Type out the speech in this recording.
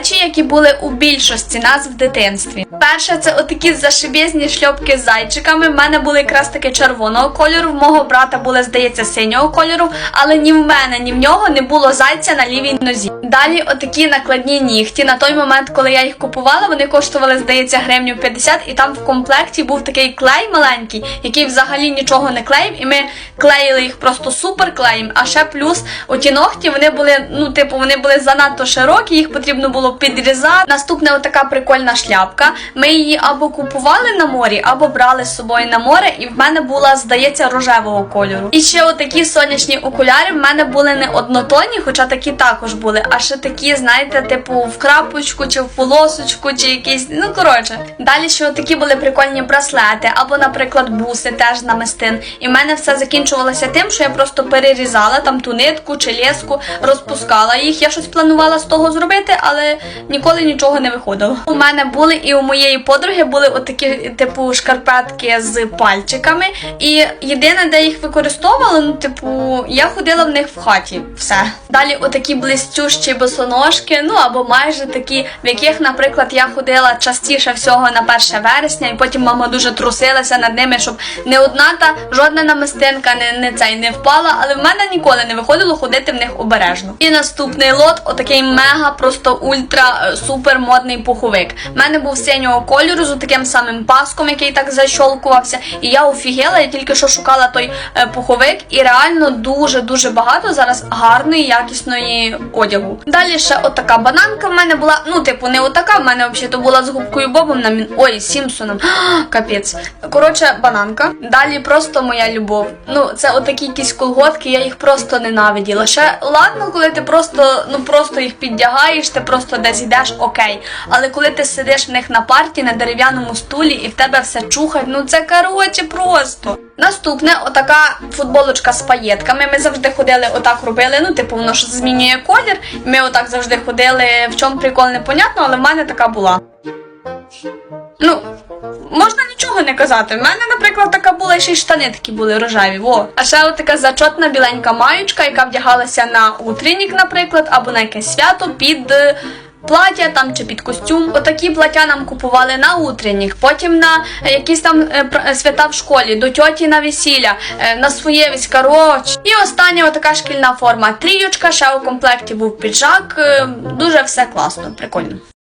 речі, які були у більшості нас в дитинстві. Перше, це отакі зашибізні шльопки з зайчиками. В мене були якраз таки червоного кольору. В мого брата були, здається, синього кольору, але ні в мене, ні в нього не було зайця на лівій нозі. Далі отакі накладні нігті. На той момент, коли я їх купувала, вони коштували, здається, гривню 50, і там в комплекті був такий клей маленький, який взагалі нічого не клеїв, і ми клеїли їх просто супер клеєм. А ще плюс оті ногті вони були, ну, типу, вони були занадто широкі, їх потрібно було підрізати. Наступна отака прикольна шляпка. Ми її або купували на морі, або брали з собою на море, і в мене була, здається, рожевого кольору. І ще отакі сонячні окуляри в мене були не однотонні, хоча такі також були, а ще такі, знаєте, типу в крапочку чи в полосочку, чи якісь. Ну коротше. Далі ще такі були прикольні браслети, або, наприклад, буси теж намистин. І в мене все закінчувалося тим, що я просто перерізала там ту нитку чи леску, розпускала їх. Я щось планувала з того зробити, але ніколи нічого не виходило. У мене були і у моєї подруги були отакі, типу, шкарпетки з пальчиками. І єдине, де їх використовувала, ну, типу, я ходила в них в хаті. Все. Далі отакі блистющі босоножки, ну або майже такі, в яких, наприклад, я ходила частіше всього на 1 вересня, і потім мама дуже трусилася над ними, щоб не одна та жодна намистинка не, не цей не впала, але в мене ніколи не виходило ходити в них обережно. І наступний лот, отакий мега, просто ультра е, супер модний пуховик. У мене був синього кольору з таким самим паском, який так защолкувався. І я офігела, я тільки що шукала той е, пуховик, і реально дуже дуже багато зараз гарної, якісної одягу. Далі ще отака бананка в мене була. Ну, типу, не отака, в мене взагалі була з губкою Бобом на мін. Ой, Сімпсоном. Капець. Коротше, бананка. Далі просто моя любов. Ну, це отакі якісь колготки, я їх просто ненавиділа. Ще ладно, коли ти просто, ну просто їх піддягаєш, ти просто десь йдеш, окей. Але коли ти сидиш в них на парті на дерев'яному стулі і в тебе все чухать, ну це коротше просто. Наступне, отака футболочка з паєтками. Ми завжди ходили, отак робили. Ну, типу, воно ж змінює колір. Ми отак завжди ходили. В чому прикол непонятно, але в мене така була. Ну, можна нічого не казати. В мене, наприклад, така була і ще й штани такі були рожеві. Во. А ще от така зачотна біленька маючка, яка вдягалася на утреннік, наприклад, або на якесь свято під. Плаття там чи під костюм. Отакі плаття нам купували на утренніх, потім на е, якісь там е, е, свята в школі, до тьоті на весілля, на своє коротше. І остання отака шкільна форма. Трійочка, ще у комплекті був піджак. Дуже все класно, прикольно.